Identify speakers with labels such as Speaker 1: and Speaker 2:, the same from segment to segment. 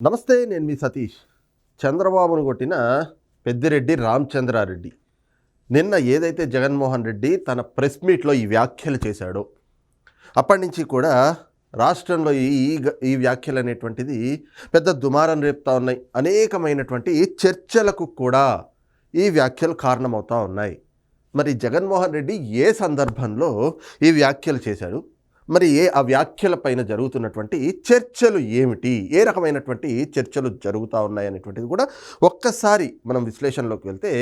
Speaker 1: నమస్తే నేను మీ సతీష్. చంద్రబాబును కొట్టిన పెద్దిరెడ్డి రామచంద్రారెడ్డి. నిన్న ఏదైతే జగన్మోహన్ రెడ్డి తన ప్రెస్ మీట్లో ఈ వ్యాఖ్యలు చేశాడో అప్పటి నుంచి కూడా రాష్ట్రంలో ఈ ఈ వ్యాఖ్యలు అనేటువంటిది పెద్ద దుమారం రేపుతా ఉన్నాయి. అనేకమైనటువంటి చర్చలకు కూడా ఈ వ్యాఖ్యలు కారణమవుతూ ఉన్నాయి. మరి జగన్మోహన్ రెడ్డి ఏ సందర్భంలో ఈ వ్యాఖ్యలు చేశాడు? మరి ఏ ఆ వ్యాఖ్యల పైన జరుగుతున్నటువంటి చర్చలు ఏమిటి? ఏ రకమైనటువంటి చర్చలు జరుగుతూ ఉన్నాయి అనేటువంటిది కూడా ఒక్కసారి మనం విశ్లేషణలోకి వెళ్తే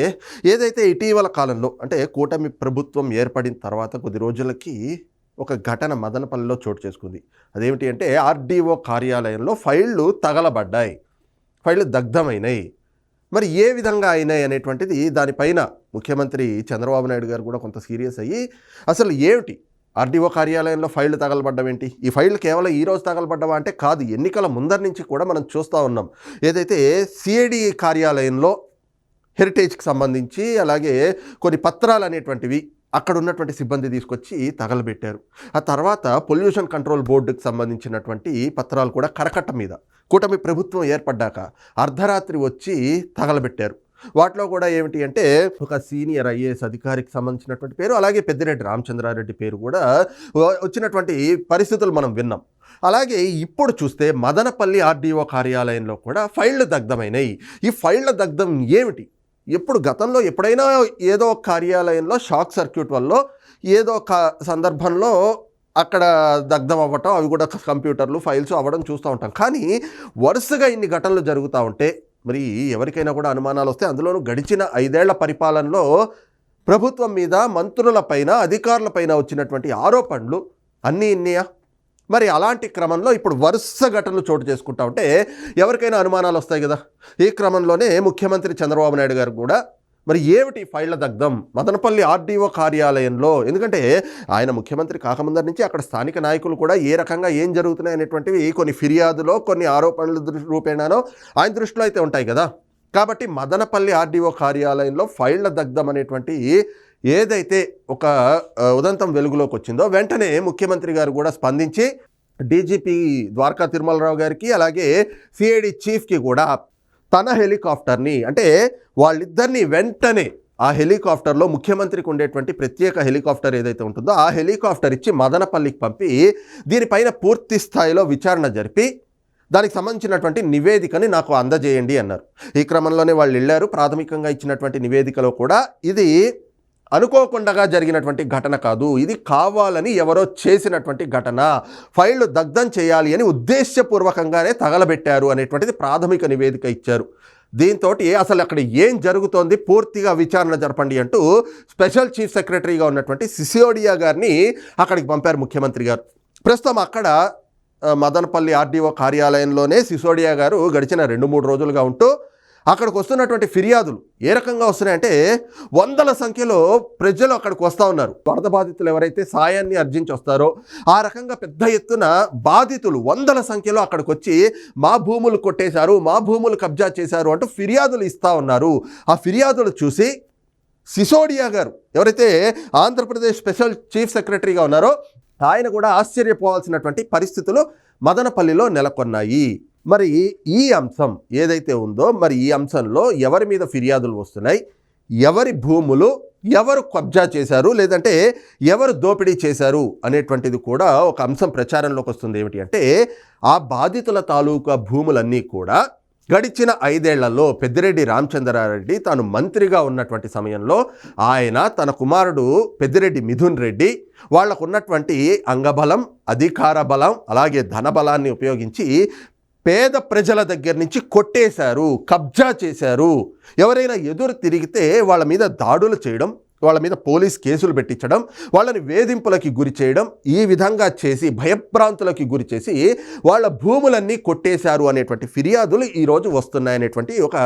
Speaker 1: ఏదైతే ఇటీవల కాలంలో అంటే కూటమి ప్రభుత్వం ఏర్పడిన తర్వాత కొద్ది రోజులకి ఒక ఘటన మదనపల్లిలో చోటు చేసుకుంది. అదేమిటి అంటే ఆర్డీఓ కార్యాలయంలో ఫైళ్ళు తగలబడ్డాయి. ఫైళ్ళు దగ్ధమైనాయి. మరి ఏ విధంగా అయినాయి అనేటువంటిది దానిపైన ముఖ్యమంత్రి చంద్రబాబు నాయుడు గారు కూడా కొంత సీరియస్ అయ్యి అసలు ఏమిటి? ఆర్డీఓ కార్యాలయంలో ఫైళ్ళు తగలబడ్డం ఏంటి ఈ ఫైళ్ళు కేవలం ఈ రోజు తగలబడ్డవా అంటే కాదు ఎన్నికల ముందర నుంచి కూడా మనం చూస్తూ ఉన్నాం. ఏదైతే సిఐడి కార్యాలయంలో హెరిటేజ్కి సంబంధించి అలాగే కొన్ని పత్రాలు అనేటువంటివి అక్కడ ఉన్నటువంటి సిబ్బంది తీసుకొచ్చి తగలబెట్టారు. ఆ తర్వాత పొల్యూషన్ కంట్రోల్ బోర్డుకి సంబంధించినటువంటి పత్రాలు కూడా కరకట్ట మీద కూటమి ప్రభుత్వం ఏర్పడ్డాక అర్ధరాత్రి వచ్చి తగలబెట్టారు. వాటిలో కూడా ఏమిటి అంటే ఒక సీనియర్ ఐఏఎస్ అధికారికి సంబంధించినటువంటి పేరు అలాగే పెద్దిరెడ్డి రామచంద్రారెడ్డి పేరు కూడా వచ్చినటువంటి పరిస్థితులు మనం విన్నాం. అలాగే ఇప్పుడు చూస్తే మదనపల్లి ఆర్డీఓ కార్యాలయంలో కూడా ఫైళ్ళు దగ్ధమైనవి ఈ ఫైళ్ళ దగ్ధం ఏమిటి? ఎప్పుడు గతంలో ఎప్పుడైనా ఏదో కార్యాలయంలో షాక్ సర్క్యూట్ వల్ల ఏదో ఒక సందర్భంలో అక్కడ దగ్ధం అవ్వటం అవి కూడా కంప్యూటర్లు ఫైల్స్ అవ్వడం చూస్తూ ఉంటాం. కానీ వరుసగా ఇన్ని ఘటనలు జరుగుతూ ఉంటే మరి ఎవరికైనా కూడా అనుమానాలు వస్తే అందులోనూ గడిచిన ఐదేళ్ళ పరిపాలనలో ప్రభుత్వం మీద మంత్రులపైన అధికారులపైన వచ్చినటువంటి ఆరోపణలు అన్నీ ఇన్నియా మరి అలాంటి క్రమంలో ఇప్పుడు వరుస ఘటనలు చోటు చేసుకుంటా ఉంటే ఎవరికైనా అనుమానాలు వస్తాయి కదా? ఈ క్రమంలోనే ముఖ్యమంత్రి చంద్రబాబు నాయుడు గారు కూడా మరి ఏమిటి ఫైళ్ళ దగ్ధం? మదనపల్లి ఆర్డీఓ కార్యాలయంలో ఎందుకంటే ఆయన ముఖ్యమంత్రి కాకముందరి నుంచి అక్కడ స్థానిక నాయకులు కూడా ఏ రకంగా ఏం జరుగుతున్నాయి అనేటువంటివి కొన్ని ఫిర్యాదులో కొన్ని ఆరోపణల రూపేణానో ఆయన దృష్టిలో అయితే ఉంటాయి కదా. కాబట్టి మదనపల్లి ఆర్డీఓ కార్యాలయంలో ఫైళ్ళ దగ్ధం అనేటువంటి ఏదైతే ఒక ఉదంతం వెలుగులోకి వచ్చిందో వెంటనే ముఖ్యమంత్రి గారు కూడా స్పందించి డీజీపీ ద్వారకా తిరుమలరావు గారికి అలాగే సిఐడి చీఫ్కి కూడా తన హెలికాప్టర్ని అంటే వాళ్ళిద్దరిని వెంటనే ఆ హెలికాప్టర్లో ముఖ్యమంత్రికి ఉండేటువంటి ప్రత్యేక హెలికాప్టర్ ఏదైతే ఉంటుందో ఆ హెలికాప్టర్ ఇచ్చి మదనపల్లికి పంపి దీనిపైన పూర్తి స్థాయిలో విచారణ జరిపి దానికి సంబంధించినటువంటి నివేదికని నాకు అందజేయండి అన్నారు. ఈ క్రమంలోనే వాళ్ళు వెళ్ళారు. ప్రాథమికంగా ఇచ్చినటువంటి నివేదికలో కూడా ఇది అనుకోకుండా జరిగినటువంటి ఘటన కాదు. ఇది కావాలని ఎవరో చేసినటువంటి ఘటన. ఫైళ్ళు దగ్ధం చేయాలి అని ఉద్దేశ్యపూర్వకంగానే తగలబెట్టారు అనేటువంటిది ప్రాథమిక నివేదిక ఇచ్చారు. దీంతో అసలు అక్కడ ఏం జరుగుతోంది పూర్తిగా విచారణ జరపండి అంటూ స్పెషల్ చీఫ్ సెక్రటరీగా ఉన్నటువంటి సిసియోడియా గారిని అక్కడికి పంపారు ముఖ్యమంత్రి గారు. ప్రస్తుతం అక్కడ మదనపల్లి ఆర్డీఓ కార్యాలయంలోనే సిసోడియా గారు గడిచిన రెండు మూడు రోజులుగా ఉంటూ అక్కడికి వస్తున్నటువంటి ఫిర్యాదులు ఏ రకంగా వస్తున్నాయంటే వందల సంఖ్యలో ప్రజలు అక్కడికి వస్తూ ఉన్నారు. వరద బాధితులు ఎవరైతే సాయాన్ని అర్జించి వస్తారో ఆ రకంగా పెద్ద ఎత్తున బాధితులు వందల సంఖ్యలో అక్కడికి వచ్చి మా భూములు కొట్టేశారు మా భూములు కబ్జా చేశారు అంటూ ఫిర్యాదులు ఇస్తూ ఉన్నారు. ఆ ఫిర్యాదులు చూసి సిసోడియా గారు ఎవరైతే ఆంధ్రప్రదేశ్ స్పెషల్ చీఫ్ సెక్రటరీగా ఉన్నారో ఆయన కూడా ఆశ్చర్యపోవాల్సినటువంటి పరిస్థితులు మదనపల్లిలో నెలకొన్నాయి. మరి ఈ అంశం ఏదైతే ఉందో మరి ఈ అంశంలో ఎవరి మీద ఫిర్యాదులు వస్తున్నాయి? ఎవరి భూములు ఎవరు కబ్జా చేశారు? లేదంటే ఎవరు దోపిడీ చేశారు? అనేటువంటిది కూడా ఒక అంశం ప్రచారంలోకి వస్తుంది. ఏమిటి అంటే ఆ బాధితుల తాలూకా భూములన్నీ కూడా గడిచిన ఐదేళ్ళలో పెద్దిరెడ్డి రామచంద్రారెడ్డి తాను మంత్రిగా ఉన్నటువంటి సమయంలో ఆయన తన కుమారుడు పెద్దిరెడ్డి మిథున్ రెడ్డి వాళ్ళకు ఉన్నటువంటి అంగబలం అధికార బలం అలాగే ధనబలాన్ని ఉపయోగించి పేద ప్రజల దగ్గర నుంచి కొట్టేశారు కబ్జా చేశారు. ఎవరైనా ఎదురు తిరిగితే వాళ్ళ మీద దాడులు చేయడం వాళ్ళ మీద పోలీస్ కేసులు పెట్టించడం వాళ్ళని వేధింపులకి గురి చేయడం ఈ విధంగా చేసి భయభ్రాంతులకి గురి చేసి వాళ్ళ భూములన్నీ కొట్టేశారు అనేటువంటి ఫిర్యాదులు ఈరోజు వస్తున్నాయనేటువంటి ఒక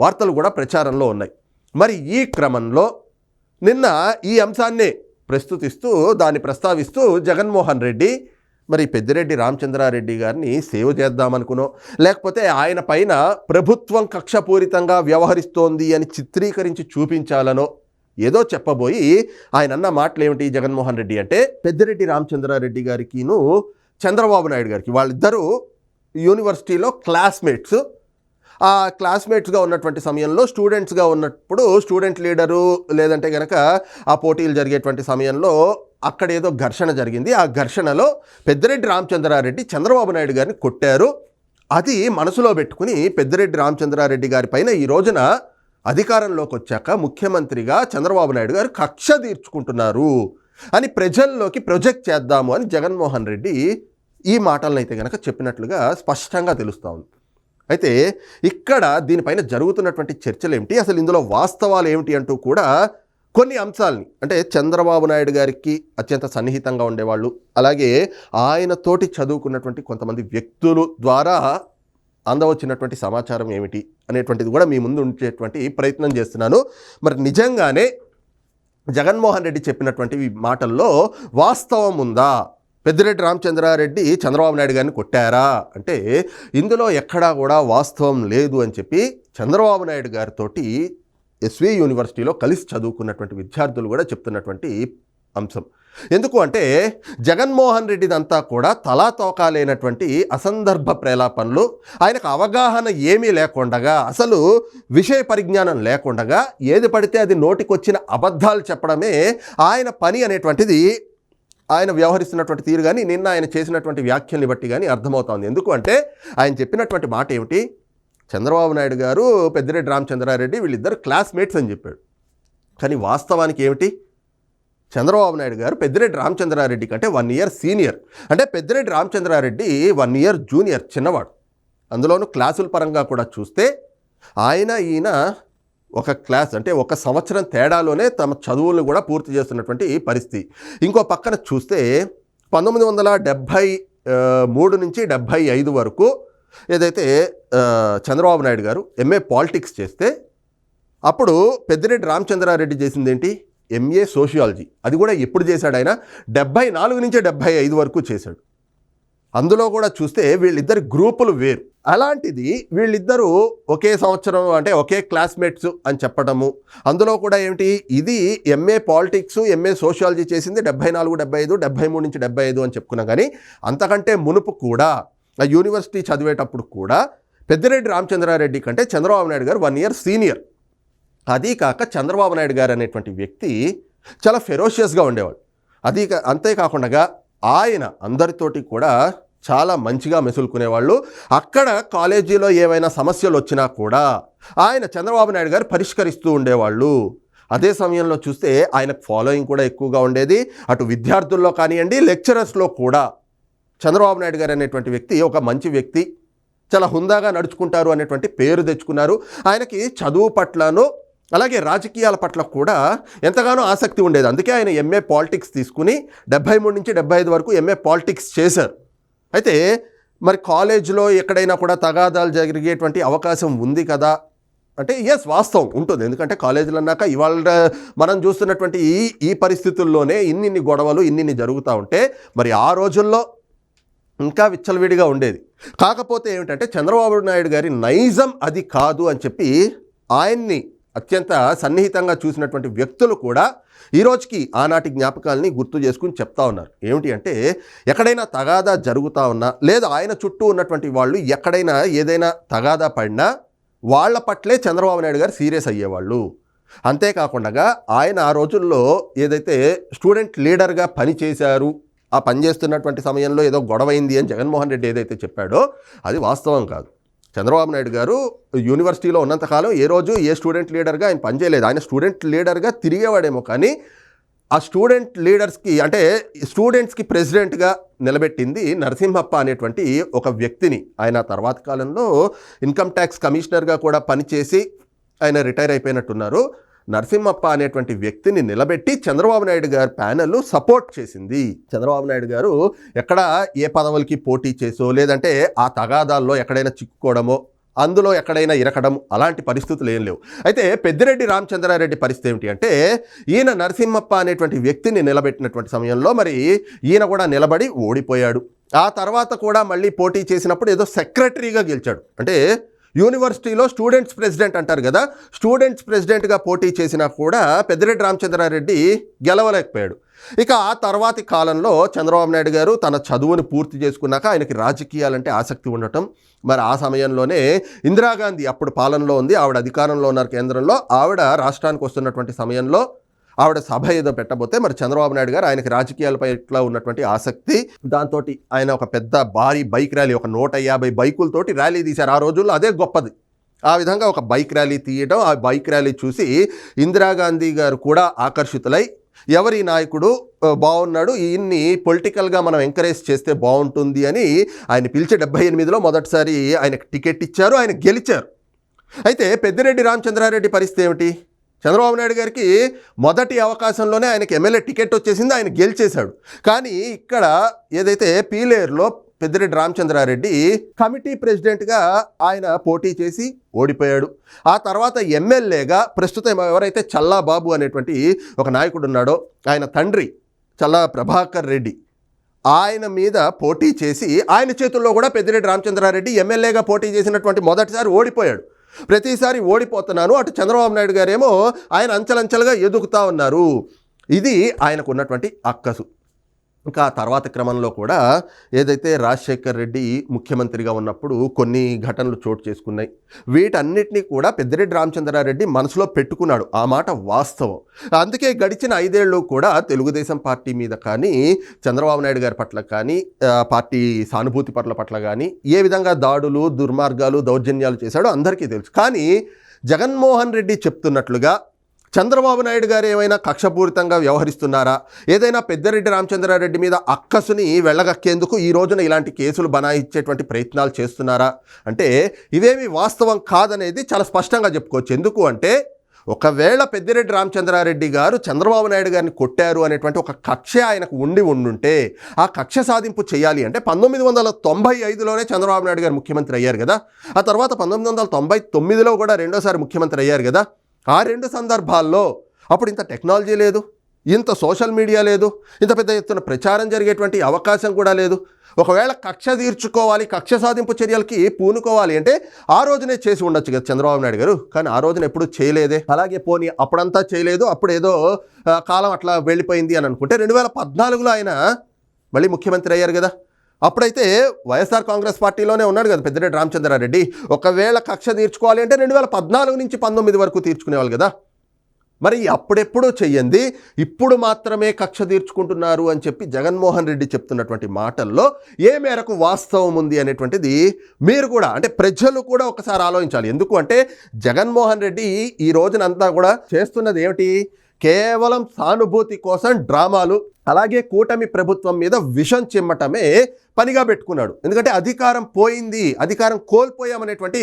Speaker 1: వార్తలు కూడా ప్రచారంలో ఉన్నాయి. మరి ఈ క్రమంలో నిన్న ఈ అంశాన్నే ప్రస్తుతిస్తూ దాన్ని ప్రస్తావిస్తూ జగన్మోహన్ రెడ్డి మరి పెద్దిరెడ్డి రామచంద్రారెడ్డి గారిని సేవ్ చేద్దామనుకునో లేకపోతే ఆయన పైన ప్రభుత్వం కక్షపూరితంగా వ్యవహరిస్తోంది అని చిత్రీకరించి చూపించాలనో ఏదో చెప్పబోయి ఆయన అన్న మాటలు ఏమిటి జగన్మోహన్ రెడ్డి అంటే? పెద్దిరెడ్డి రామచంద్రారెడ్డి గారికిను చంద్రబాబు నాయుడు గారికి వాళ్ళిద్దరూ యూనివర్సిటీలో క్లాస్మేట్స్ ఆ క్లాస్మేట్స్గా ఉన్నటువంటి సమయంలో స్టూడెంట్స్గా ఉన్నప్పుడు స్టూడెంట్ లీడరు లేదంటే కనుక ఆ పోటీలు జరిగేటువంటి సమయంలో అక్కడ ఏదో ఘర్షణ జరిగింది. ఆ ఘర్షణలో పెద్దిరెడ్డి రామచంద్రారెడ్డి చంద్రబాబు నాయుడు గారిని కొట్టారు. అది మనసులో పెట్టుకుని పెద్దిరెడ్డి రామచంద్రారెడ్డి గారి పైన ఈ రోజున అధికారంలోకి వచ్చాక ముఖ్యమంత్రిగా చంద్రబాబు నాయుడు గారు కక్ష తీర్చుకుంటున్నారు అని ప్రజల్లోకి ప్రొజెక్ట్ చేద్దాము అని జగన్మోహన్ రెడ్డి ఈ మాటలను అయితే కనుక చెప్పినట్లుగా స్పష్టంగా తెలుస్తూ ఉంది. అయితే ఇక్కడ దీనిపైన జరుగుతున్నటువంటి చర్చలు ఏమిటి అసలు ఇందులో వాస్తవాలు ఏమిటి అంటూ కూడా కొన్ని అంశాలని అంటే చంద్రబాబు నాయుడు గారికి అత్యంత సన్నిహితంగా ఉండేవాళ్ళు అలాగే ఆయనతోటి చదువుకున్నటువంటి కొంతమంది వ్యక్తులు ద్వారా అందవచ్చినటువంటి సమాచారం ఏమిటి అనేటువంటిది కూడా మీ ముందు ఉంచేటువంటి ప్రయత్నం చేస్తున్నాను. మరి నిజంగానే జగన్మోహన్ రెడ్డి చెప్పినటువంటి మాటల్లో వాస్తవం ఉందా? పెద్దిరెడ్డి రామచంద్రారెడ్డి చంద్రబాబు నాయుడు గారిని కొట్టారా? అంటే ఇందులో ఎక్కడా కూడా వాస్తవం లేదు అని చెప్పి చంద్రబాబు నాయుడు గారితోటి ఎస్వి యూనివర్సిటీలో కలిసి చదువుకున్నటువంటి విద్యార్థులు కూడా చెప్తున్నటువంటి అంశం. ఎందుకు అంటే జగన్మోహన్ రెడ్డిదంతా కూడా తలా లేనటువంటి అసందర్భ ప్రేలాపనలు ఆయనకు అవగాహన ఏమీ లేకుండగా అసలు విషయ పరిజ్ఞానం లేకుండగా ఏది పడితే అది నోటికొచ్చిన అబద్ధాలు చెప్పడమే ఆయన పని అనేటువంటిది ఆయన వ్యవహరిస్తున్నటువంటి తీరు కానీ నిన్న ఆయన చేసినటువంటి వ్యాఖ్యల్ని బట్టి కానీ అర్థమవుతోంది. ఎందుకు అంటే ఆయన చెప్పినటువంటి మాట ఏమిటి? చంద్రబాబు నాయుడు గారు పెద్దిరెడ్డి రామచంద్రారెడ్డి వీళ్ళిద్దరు క్లాస్మేట్స్ అని చెప్పాడు. కానీ వాస్తవానికి ఏమిటి? చంద్రబాబు నాయుడు గారు పెద్దిరెడ్డి రామచంద్రారెడ్డి కంటే వన్ ఇయర్ సీనియర్. అంటే Peddireddy Ramachandrareddy one year junior చిన్నవాడు. అందులోనూ క్లాసుల పరంగా కూడా చూస్తే ఆయన ఈయన ఒక క్లాస్ అంటే ఒక సంవత్సరం తేడాలోనే తమ చదువులను కూడా పూర్తి చేస్తున్నటువంటి పరిస్థితి. ఇంకో పక్కన చూస్తే పంతొమ్మిది వందల డెబ్భై మూడు నుంచి డెబ్భై ఐదు వరకు ఏదైతే చంద్రబాబు నాయుడు గారు ఎంఏ పాలిటిక్స్ చేస్తే అప్పుడు పెద్దిరెడ్డి రామచంద్రారెడ్డి చేసింది ఏంటి ఎంఏ సోషియాలజీ. అది కూడా ఎప్పుడు చేశాడు ఆయన? డెబ్భై నాలుగు నుంచి డెబ్భై ఐదు వరకు చేశాడు. అందులో కూడా చూస్తే వీళ్ళిద్దరి గ్రూపులు వేరు. అలాంటిది వీళ్ళిద్దరూ ఒకే సంవత్సరం అంటే ఒకే క్లాస్మేట్స్ అని చెప్పడము. అందులో కూడా ఏమిటి? ఇది ఎంఏ పాలిటిక్స్ ఎంఏ సోషియాలజీ చేసింది డెబ్బై నాలుగు డెబ్బై ఐదు డెబ్బై మూడు నుంచి డెబ్బై ఐదు అని చెప్పుకున్నాం. కానీ అంతకంటే మునుపు కూడా ఆ యూనివర్సిటీ చదివేటప్పుడు కూడా పెద్దిరెడ్డి రామచంద్రారెడ్డి కంటే చంద్రబాబు నాయుడు గారు వన్ ఇయర్ సీనియర్. అదీ కాక చంద్రబాబు నాయుడు గారు అనేటువంటి వ్యక్తి చాలా ఫెరోషియస్గా ఉండేవాడు. అది అంతేకాకుండా ఆయన అందరితోటి కూడా చాలా మంచిగా మెసులుకునేవాళ్ళు. అక్కడ కాలేజీలో ఏమైనా సమస్యలు వచ్చినా కూడా ఆయన చంద్రబాబు నాయుడు గారు పరిష్కరిస్తూ ఉండేవాళ్ళు. అదే సమయంలో చూస్తే ఆయనకు ఫాలోయింగ్ కూడా ఎక్కువగా ఉండేది. అటు విద్యార్థుల్లో కానివ్వండి లెక్చరర్స్లో కూడా చంద్రబాబు నాయుడు గారు అనేటువంటి వ్యక్తి ఒక మంచి వ్యక్తి. చాలా హుందాగా నడుచుకుంటారు అనేటువంటి పేరు తెచ్చుకున్నారు. ఆయనకి చదువు పట్లను అలాగే రాజకీయాల పట్ల కూడా ఎంతగానో ఆసక్తి ఉండేది. అందుకే ఆయన ఎంఏ పాలిటిక్స్ తీసుకుని డెబ్బై మూడు నుంచి డెబ్బై ఐదు వరకు ఎంఏ పాలిటిక్స్ చేశారు. అయితే మరి కాలేజీలో ఎక్కడైనా కూడా తగాదాలు జరిగేటువంటి అవకాశం ఉంది కదా? అంటే ఎస్ వాస్తవం ఉంటుంది. ఎందుకంటే కాలేజీలు అన్నాక ఇవాళ మనం చూస్తున్నటువంటి ఈ ఈ పరిస్థితుల్లోనే ఇన్నిన్ని గొడవలు ఇన్నిన్ని జరుగుతూ ఉంటే మరి ఆ రోజుల్లో ఇంకా విచ్చలవిడిగా ఉండేది. కాకపోతే ఏమిటంటే చంద్రబాబు నాయుడు గారి నైజం అది కాదు అని చెప్పి ఆయన్ని అత్యంత సన్నిహితంగా చూసినటువంటి వ్యక్తులు కూడా ఈ రోజుకి ఆనాటి జ్ఞాపకాలని గుర్తు చేసుకుని చెప్తా ఉన్నారు. ఏమిటి అంటే ఎక్కడైనా తగాదా జరుగుతూ ఉన్నా లేదా ఆయన చుట్టూ ఉన్నటువంటి వాళ్ళు ఎక్కడైనా ఏదైనా తగాదా పడినా వాళ్ళ పట్లే చంద్రబాబు నాయుడు గారు సీరియస్ అయ్యేవాళ్ళు. అంతేకాకుండా ఆయన ఆ రోజుల్లో ఏదైతే స్టూడెంట్ లీడర్గా పనిచేశారు ఆ పనిచేస్తున్నటువంటి సమయంలో ఏదో గొడవైంది అని జగన్మోహన్ రెడ్డి ఏదైతే చెప్పాడో అది వాస్తవం కాదు. చంద్రబాబు నాయుడు గారు యూనివర్సిటీలో ఉన్నంతకాలం ఏ రోజు ఏ స్టూడెంట్ లీడర్గా ఆయన పనిచేయలేదు. ఆయన స్టూడెంట్ లీడర్గా తిరిగేవాడేమో కానీ ఆ స్టూడెంట్ లీడర్స్కి అంటే స్టూడెంట్స్కి ప్రెసిడెంట్గా నిలబెట్టింది నరసింహప్ప అనేటువంటి ఒక వ్యక్తిని. ఆయన తర్వాత కాలంలో ఇన్కమ్ ట్యాక్స్ కమిషనర్గా కూడా పనిచేసి ఆయన రిటైర్ అయిపోయినట్టున్నారు. నరసింహప్ప అనేటువంటి వ్యక్తిని నిలబెట్టి చంద్రబాబు నాయుడు గారి ప్యానెల్ సపోర్ట్ చేసింది. చంద్రబాబు నాయుడు గారు ఎక్కడ ఏ పదవులకి పోటీ చేసో లేదంటే ఆ తగాదాల్లో ఎక్కడైనా చిక్కుకోవడమో అందులో ఎక్కడైనా ఇరకడం అలాంటి పరిస్థితులు ఏం లేవు. అయితే పెద్దిరెడ్డి రామచంద్రారెడ్డి పరిస్థితి ఏమిటి అంటే ఈయన నరసింహప్ప అనేటువంటి వ్యక్తిని నిలబెట్టినటువంటి సమయంలో మరి ఈయన కూడా నిలబడి ఓడిపోయాడు. ఆ తర్వాత కూడా మళ్ళీ పోటీ చేసినప్పుడు ఏదో సెక్రటరీగా గెలిచాడు. అంటే యూనివర్సిటీలో స్టూడెంట్స్ ప్రెసిడెంట్ అంటారు కదా స్టూడెంట్స్ ప్రెసిడెంట్గా పోటీ చేసినా కూడా పెద్దిరెడ్డి రామచంద్రారెడ్డి గెలవలేకపోయాడు. ఇక ఆ తర్వాతి కాలంలో చంద్రబాబు నాయుడు గారు తన చదువుని పూర్తి చేసుకున్నాక ఆయనకి రాజకీయాలంటే ఆసక్తి ఉండటం మరి ఆ సమయంలోనే ఇందిరాగాంధీ అప్పుడు పాలనలో ఉంది ఆవిడ అధికారంలో ఉన్నారు కేంద్రంలో ఆవిడ రాష్ట్రానికి వస్తున్నటువంటి సమయంలో ఆవిడ సభ ఏదో పెట్టబోతే మరి చంద్రబాబు నాయుడు గారు ఆయనకి రాజకీయాలపై ఇట్లా ఉన్నటువంటి ఆసక్తి దాంతో ఆయన ఒక పెద్ద భారీ బైక్ ర్యాలీ ఒక నూట యాభై బైకులతోటి ర్యాలీ తీశారు. ఆ రోజుల్లో అదే గొప్పది. ఆ విధంగా ఒక బైక్ ర్యాలీ తీయడం ఆ బైక్ ర్యాలీ చూసి ఇందిరాగాంధీ గారు కూడా ఆకర్షితులై ఎవరి నాయకుడు బాగున్నాడు ఈయన్ని పొలిటికల్గా మనం ఎంకరేజ్ చేస్తే బాగుంటుంది అని ఆయన పిలిచి డెబ్బై ఎనిమిదిలో మొదటిసారి ఆయనకు టికెట్ ఇచ్చారు ఆయన గెలిచారు. అయితే పెద్దిరెడ్డి రామచంద్రారెడ్డి పరిస్థితి ఏమిటి? చంద్రబాబు నాయుడు గారికి మొదటి అవకాశంలోనే ఆయనకి ఎమ్మెల్యే టికెట్ వచ్చేసింది ఆయన గెలిచేశాడు. కానీ ఇక్కడ ఏదైతే పీలేరులో పెద్దిరెడ్డి రామచంద్రారెడ్డి కమిటీ ప్రెసిడెంట్గా ఆయన పోటీ చేసి ఓడిపోయాడు. ఆ తర్వాత ఎమ్మెల్యేగా ప్రస్తుతం ఎవరైతే చల్లా బాబు అనేటువంటి ఒక నాయకుడు ఉన్నాడో ఆయన తండ్రి చల్లా ప్రభాకర్ రెడ్డి ఆయన మీద పోటీ చేసి ఆయన చేతుల్లో కూడా పెద్దిరెడ్డి రామచంద్రారెడ్డి ఎమ్మెల్యేగా పోటీ చేసినటువంటి మొదటిసారి ఓడిపోయాడు. ప్రతిసారి ఓడిపోతున్నాను. అటు చంద్రబాబు నాయుడు గారేమో ఆయన అంచెలంచెలుగా ఎదుగుతా ఉన్నారు. ఇది ఆయనకు ఉన్నటువంటి అక్కసు. ఇంకా తర్వాత క్రమంలో కూడా ఏదైతే రాజశేఖర్ రెడ్డి ముఖ్యమంత్రిగా ఉన్నప్పుడు కొన్ని ఘటనలు చోటు చేసుకున్నాయి. వీటన్నిటినీ కూడా పెద్దిరెడ్డి రామచంద్రారెడ్డి మనసులో పెట్టుకున్నాడు. ఆ మాట వాస్తవం. అందుకే గడిచిన ఐదేళ్ళు కూడా తెలుగుదేశం పార్టీ మీద కానీ చంద్రబాబు నాయుడు గారి పట్ల కానీ పార్టీ సానుభూతి పట్ల పట్ల కానీ ఏ విధంగా దాడులు దుర్మార్గాలు దౌర్జన్యాలు చేశాడో అందరికీ తెలుసు. కానీ జగన్మోహన్ రెడ్డి చెప్తున్నట్లుగా చంద్రబాబు నాయుడు గారు ఏమైనా కక్షపూరితంగా వ్యవహరిస్తున్నారా? ఏదైనా పెద్దిరెడ్డి రామచంద్రారెడ్డి మీద అక్కసుని వెళ్ళగక్కేందుకు ఈ రోజున ఇలాంటి కేసులు బనాయించేటువంటి ప్రయత్నాలు చేస్తున్నారా? అంటే ఇవేమి వాస్తవం కాదనేది చాలా స్పష్టంగా చెప్పుకోవచ్చు. ఎందుకు అంటే ఒకవేళ పెద్దిరెడ్డి రామచంద్రారెడ్డి గారు చంద్రబాబు నాయుడు గారిని కొట్టారు అనేటువంటి ఒక కక్ష ఆయనకు ఉండి ఉండుంటే ఆ కక్ష సాధింపు చేయాలి అంటే పంతొమ్మిది వందల తొంభై ఐదులోనే చంద్రబాబు నాయుడు గారు ముఖ్యమంత్రి అయ్యారు కదా. ఆ తర్వాత పంతొమ్మిది వందల తొంభై తొమ్మిదిలో కూడా రెండోసారి ముఖ్యమంత్రి అయ్యారు కదా. ఆ రెండు సందర్భాల్లో అప్పుడు ఇంత టెక్నాలజీ లేదు ఇంత సోషల్ మీడియా లేదు ఇంత పెద్ద ఎత్తున ప్రచారం జరిగేటువంటి అవకాశం కూడా లేదు. ఒకవేళ కక్ష తీర్చుకోవాలి కక్ష సాధింపు చర్యలకి పూనుకోవాలి అంటే ఆ రోజునే చేసి ఉండొచ్చు కదా చంద్రబాబు నాయుడు గారు. కానీ ఆ రోజున ఎప్పుడు చేయలేదే. అలాగే పోనీ అప్పుడంతా చేయలేదు అప్పుడు ఏదో కాలం అట్లా వెళ్ళిపోయింది అని అనుకుంటే రెండు వేల పద్నాలుగులో ఆయన మళ్ళీ ముఖ్యమంత్రి అయ్యారు కదా. అప్పుడైతే వైఎస్ఆర్ కాంగ్రెస్ పార్టీలోనే ఉన్నాడు కదా పెద్దిరెడ్డి రామచంద్రారెడ్డి. ఒకవేళ కక్ష తీర్చుకోవాలి అంటే రెండు వేల పద్నాలుగు నుంచి పంతొమ్మిది వరకు తీర్చుకునేవాళ్ళు కదా. మరి అప్పుడెప్పుడో చెయ్యండి ఇప్పుడు మాత్రమే కక్ష తీర్చుకుంటున్నారు అని చెప్పి జగన్మోహన్ రెడ్డి చెప్తున్నటువంటి మాటల్లో ఏ మేరకు వాస్తవం ఉంది అనేటువంటిది మీరు కూడా అంటే ప్రజలు కూడా ఒకసారి ఆలోచించాలి. ఎందుకు అంటే జగన్మోహన్ రెడ్డి ఈ రోజునంతా కూడా చేస్తున్నది ఏమిటి? కేవలం సానుభూతి కోసం డ్రామాలు అలాగే కూటమి ప్రభుత్వం మీద విషం చిమ్మటమే పనిగా పెట్టుకున్నాడు. ఎందుకంటే అధికారం పోయింది అధికారం కోల్పోయామనేటువంటి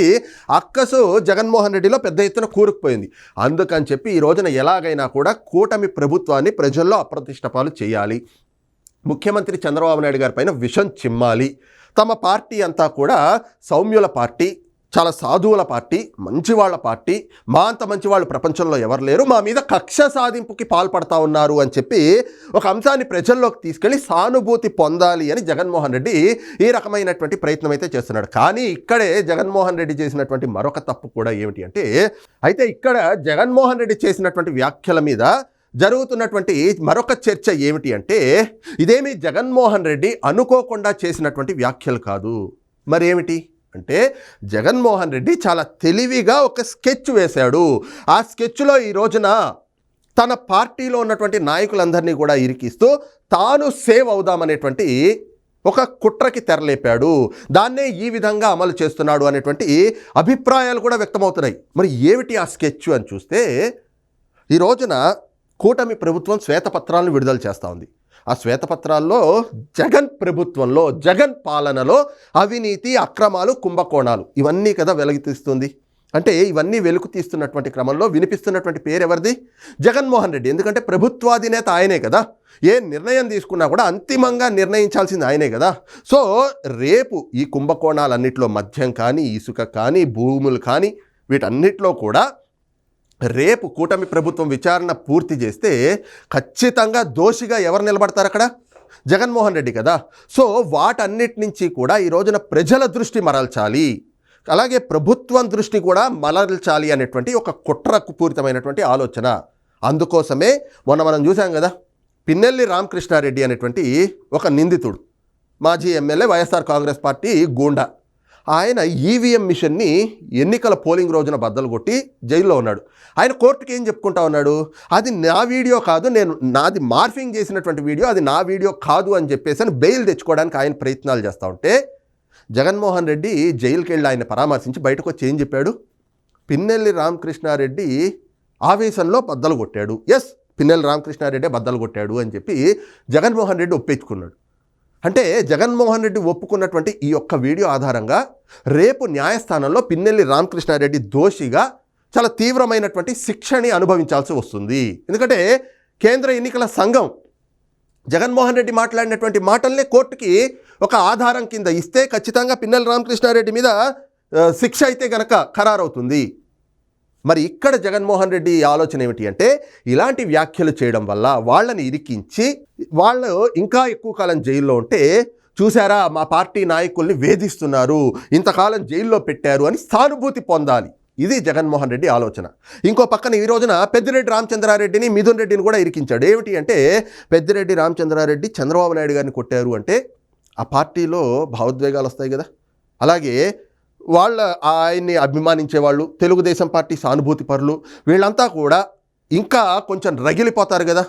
Speaker 1: అక్కసు జగన్మోహన్ రెడ్డిలో పెద్ద ఎత్తున కూరుకుపోయింది. అందుకని చెప్పి ఈ రోజున ఎలాగైనా కూడా కూటమి ప్రభుత్వాన్ని ప్రజల్లో అప్రతిష్టపాలు చేయాలి. ముఖ్యమంత్రి చంద్రబాబు నాయుడు గారి పైన విషం చిమ్మాలి. తమ పార్టీ అంతా కూడా సౌమ్యుల పార్టీ చాలా సాధువుల పార్టీ మంచివాళ్ళ పార్టీ మా అంత మంచివాళ్ళు ప్రపంచంలో ఎవరు లేరు మా మీద కక్ష సాధింపుకి పాల్పడతా ఉన్నారు అని చెప్పి ఒక అంశాన్ని ప్రజల్లోకి తీసుకెళ్ళి సానుభూతి పొందాలి అని జగన్మోహన్ రెడ్డి ఈ రకమైనటువంటి ప్రయత్నం అయితే చేస్తున్నాడు. కానీ ఇక్కడే జగన్మోహన్ రెడ్డి చేసినటువంటి మరొక తప్పు కూడా ఏమిటి అంటే అయితే ఇక్కడ జగన్మోహన్ రెడ్డి చేసినటువంటి వ్యాఖ్యల మీద జరుగుతున్నటువంటి మరొక చర్చ ఏమిటి అంటే ఇదేమి జగన్మోహన్ రెడ్డి అనుకోకుండా చేసినటువంటి వ్యాఖ్యలు కాదు. మరేమిటి? అంటే జగన్మోహన్ రెడ్డి చాలా తెలివిగా ఒక స్కెచ్ వేశాడు. ఆ స్కెచ్లో ఈ రోజున తన పార్టీలో ఉన్నటువంటి నాయకులందరినీ కూడా ఇరికిస్తూ తాను సేవ్ అవుదామనేటువంటి ఒక కుట్రకి తెరలేపాడు. దాన్నే ఈ విధంగా అమలు చేస్తున్నాడు అనేటువంటి అభిప్రాయాలు కూడా వ్యక్తమవుతున్నాయి. మరి ఏమిటి ఆ స్కెచ్ అని చూస్తే ఈ రోజున కూటమి ప్రభుత్వం శ్వేతపత్రాలను విడుదల చేస్తూ ఉంది. ఆ శ్వేతపత్రాల్లో జగన్ ప్రభుత్వంలో జగన్ పాలనలో అవినీతి అక్రమాలు కుంభకోణాలు ఇవన్నీ కదా వెలుగుతీస్తుంది అంటే ఇవన్నీ వెలుగు తీస్తున్నటువంటి క్రమంలో వినిపిస్తున్నటువంటి పేరు ఎవరిది? జగన్మోహన్ రెడ్డి. ఎందుకంటే ప్రభుత్వాధినేత ఆయనే కదా. ఏ నిర్ణయం తీసుకున్నా కూడా అంతిమంగా నిర్ణయించాల్సింది ఆయనే కదా. సో రేపు ఈ కుంభకోణాలన్నింటిలో మద్యం కానీ ఇసుక కానీ భూములు కానీ వీటన్నిటిలో కూడా రేపు కూటమి ప్రభుత్వం విచారణ పూర్తి చేస్తే ఖచ్చితంగా దోషిగా ఎవరు నిలబడతారు అక్కడ? జగన్మోహన్ రెడ్డి కదా. సో వాటన్నిటి నుంచి కూడా ఈ రోజున ప్రజల దృష్టి మరల్చాలి. అలాగే ప్రభుత్వం దృష్టి కూడా మరల్చాలి అనేటువంటి ఒక కుట్రకు పూరితమైనటువంటి ఆలోచన. అందుకోసమే మొన్న మనం చూసాం కదా పిన్నెల్లి రామకృష్ణారెడ్డి అనేటువంటి ఒక నిందితుడు. మాజీ ఎమ్మెల్యే వైఎస్ఆర్ కాంగ్రెస్ పార్టీ గూండా. ఆయన ఈవీఎం మిషన్ని ఎన్నికల పోలింగ్ రోజున బద్దలు కొట్టి జైల్లో ఉన్నాడు. ఆయన కోర్టుకి ఏం చెప్పుకుంటా ఉన్నాడు? అది నా వీడియో కాదు నేను నాది మార్ఫింగ్ చేసినటువంటి వీడియో అది నా వీడియో కాదు అని చెప్పేసి అని బెయిల్ తెచ్చుకోవడానికి ఆయన ప్రయత్నాలు చేస్తూ ఉంటే జగన్మోహన్ రెడ్డి జైలుకి వెళ్ళి ఆయన పరామర్శించి బయటకు వచ్చి ఏం చెప్పాడు? పిన్నెల్లి రామకృష్ణారెడ్డి ఆవేశంలో బద్దలు కొట్టాడు. ఎస్ పిన్నెల్లి రామకృష్ణారెడ్డి బద్దలు కొట్టాడు అని చెప్పి జగన్మోహన్ రెడ్డి ఒప్పించుకున్నాడు. అంటే జగన్మోహన్ రెడ్డి ఒప్పుకున్నటువంటి ఈ యొక్క వీడియో ఆధారంగా రేపు న్యాయస్థానంలో పిన్నెల్లి రామకృష్ణారెడ్డి దోషిగా చాలా తీవ్రమైనటువంటి శిక్షని అనుభవించాల్సి వస్తుంది. ఎందుకంటే కేంద్ర ఎన్నికల సంఘం జగన్మోహన్ రెడ్డి మాట్లాడినటువంటి మాటల్నే కోర్టుకి ఒక ఆధారం కింద ఇస్తే ఖచ్చితంగా పిన్నెల రామకృష్ణారెడ్డి మీద శిక్ష అయితే గనక ఖరారవుతుంది. మరి ఇక్కడ జగన్మోహన్ రెడ్డి ఆలోచన ఏమిటి అంటే ఇలాంటి వ్యాఖ్యలు చేయడం వల్ల వాళ్ళని ఇరికించి వాళ్ళు ఇంకా ఎక్కువ కాలం జైల్లో ఉంటే చూసారా మా పార్టీ నాయకుల్ని వేధిస్తున్నారు ఇంతకాలం జైల్లో పెట్టారు అని సానుభూతి పొందాలి. ఇది జగన్మోహన్ రెడ్డి ఆలోచన. ఇంకో పక్కన ఈ రోజున పెద్దిరెడ్డి రామచంద్రారెడ్డిని మిథున్ రెడ్డిని కూడా ఇరికించాడు. ఏమిటి అంటే పెద్దిరెడ్డి రామచంద్రారెడ్డి చంద్రబాబు నాయుడు గారిని కొట్టారు అంటే ఆ పార్టీలో భావోద్వేగాలు వస్తాయి కదా. అలాగే వాళ్ళ ఆయన్ని అభిమానించే వాళ్ళు తెలుగుదేశం పార్టీ సానుభూతి పరులు వీళ్ళంతా కూడా ఇంకా కొంచెం రగిలిపోతారు కదా.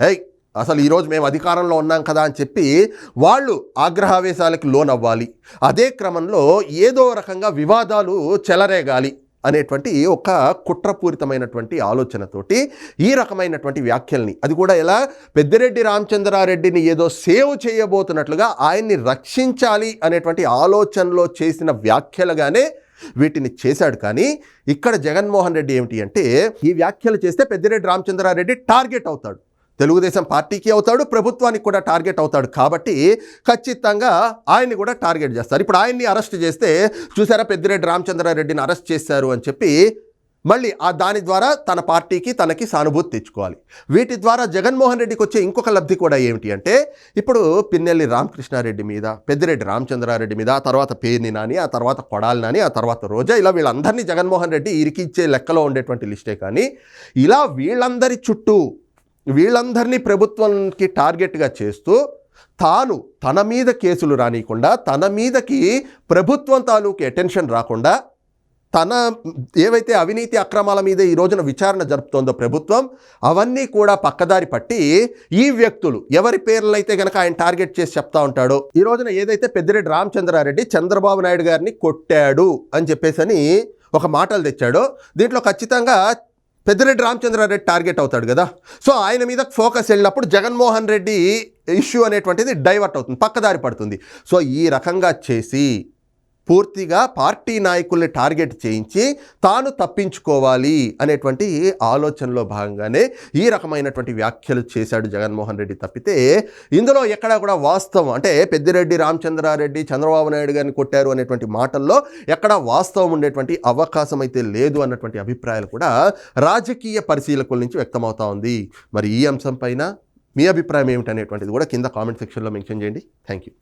Speaker 1: ఏయ్ అసలు ఈరోజు మేము అధికారంలో ఉన్నాం కదా అని చెప్పి వాళ్ళు ఆగ్రహావేశాలకు లోనవ్వాలి. అదే క్రమంలో ఏదో రకంగా వివాదాలు చెలరేగాలి. అనేటువంటి ఒక కుట్రపూరితమైనటువంటి ఆలోచనతోటి ఈ రకమైనటువంటి వ్యాఖ్యల్ని అది కూడా ఎలా? పెద్దిరెడ్డి రామచంద్రారెడ్డిని ఏదో సేవ్ చేయబోతున్నట్లుగా ఆయన్ని రక్షించాలి అనేటువంటి ఆలోచనలో చేసిన వ్యాఖ్యలుగానే వీటిని చేశాడు. కానీ ఇక్కడ జగన్మోహన్ రెడ్డి ఏమిటి అంటే ఈ వ్యాఖ్యలు చేస్తే పెద్దిరెడ్డి రామచంద్రారెడ్డి టార్గెట్ అవుతాడు. తెలుగుదేశం పార్టీకి అవుతాడు ప్రభుత్వానికి కూడా టార్గెట్ అవుతాడు కాబట్టి ఖచ్చితంగా ఆయన్ని కూడా టార్గెట్ చేస్తారు. ఇప్పుడు ఆయన్ని అరెస్ట్ చేస్తే చూసారా పెద్దిరెడ్డి రామచంద్రారెడ్డిని అరెస్ట్ చేశారు అని చెప్పి మళ్ళీ ఆ దాని ద్వారా తన పార్టీకి తనకి సానుభూతి తెచ్చుకోవాలి. వీటి ద్వారా జగన్మోహన్ రెడ్డికి వచ్చే ఇంకొక లబ్ధి కూడా ఏమిటి అంటే ఇప్పుడు పిన్నెల్లి రామకృష్ణారెడ్డి మీద పెద్దిరెడ్డి రామచంద్రారెడ్డి మీద ఆ తర్వాత పేర్ని నాని ఆ తర్వాత కొడాలి నాని ఆ తర్వాత రోజా ఇలా వీళ్ళందరినీ జగన్మోహన్ రెడ్డి ఇరికిచ్చే లెక్కలో ఉండేటువంటి లిస్టే కానీ ఇలా వీళ్ళందరి చుట్టూ వీళ్ళందరినీ ప్రభుత్వంకి టార్గెట్గా చేస్తూ తాను తన మీద కేసులు రానియకుండా తన మీదకి ప్రభుత్వం తాలూకు అటెన్షన్ రాకుండా తన ఏవైతే అవినీతి అక్రమాల మీద ఈ రోజున విచారణ జరుపుతోందో ప్రభుత్వం అవన్నీ కూడా పక్కదారి పట్టి ఈ వ్యక్తులు ఎవరి పేర్లైతే గనక ఆయన టార్గెట్ చేసి చెప్తా ఉంటాడో ఈ రోజున ఏదైతే పెద్దిరెడ్డి రామచంద్రారెడ్డి చంద్రబాబు నాయుడు గారిని కొట్టాడు అని చెప్పేసని ఒక మాటలు తెచ్చాడో దీంట్లో ఖచ్చితంగా పెద్దిరెడ్డి రామచంద్రారెడ్డి టార్గెట్ అవుతాడు కదా. సో ఆయన మీద ఫోకస్ వెళ్ళినప్పుడు జగన్మోహన్ రెడ్డి ఇష్యూ అనేటువంటిది డైవర్ట్ అవుతుంది పక్కదారి పడుతుంది. సో ఈ రకంగా చేసి పూర్తిగా పార్టీ నాయకుల్ని టార్గెట్ చేయించి తాను తప్పించుకోవాలి అనేటువంటి ఆలోచనలో భాగంగానే ఈ రకమైనటువంటి వ్యాఖ్యలు చేశాడు జగన్మోహన్ రెడ్డి తప్పితే ఇందులో ఎక్కడా కూడా వాస్తవం అంటే పెద్దిరెడ్డి రామచంద్రారెడ్డి చంద్రబాబు నాయుడు గారిని కొట్టారు అనేటువంటి మాటల్లో ఎక్కడా వాస్తవం ఉండేటువంటి అవకాశం అయితే లేదు అన్నటువంటి అభిప్రాయాలు కూడా రాజకీయ పరిశీలకుల నుంచి వ్యక్తమవుతా ఉంది. మరి ఈ అంశం పైన మీ అభిప్రాయం ఏమిటనేటువంటిది కూడా కింద కామెంట్ సెక్షన్లో మెన్షన్ చేయండి. Thank you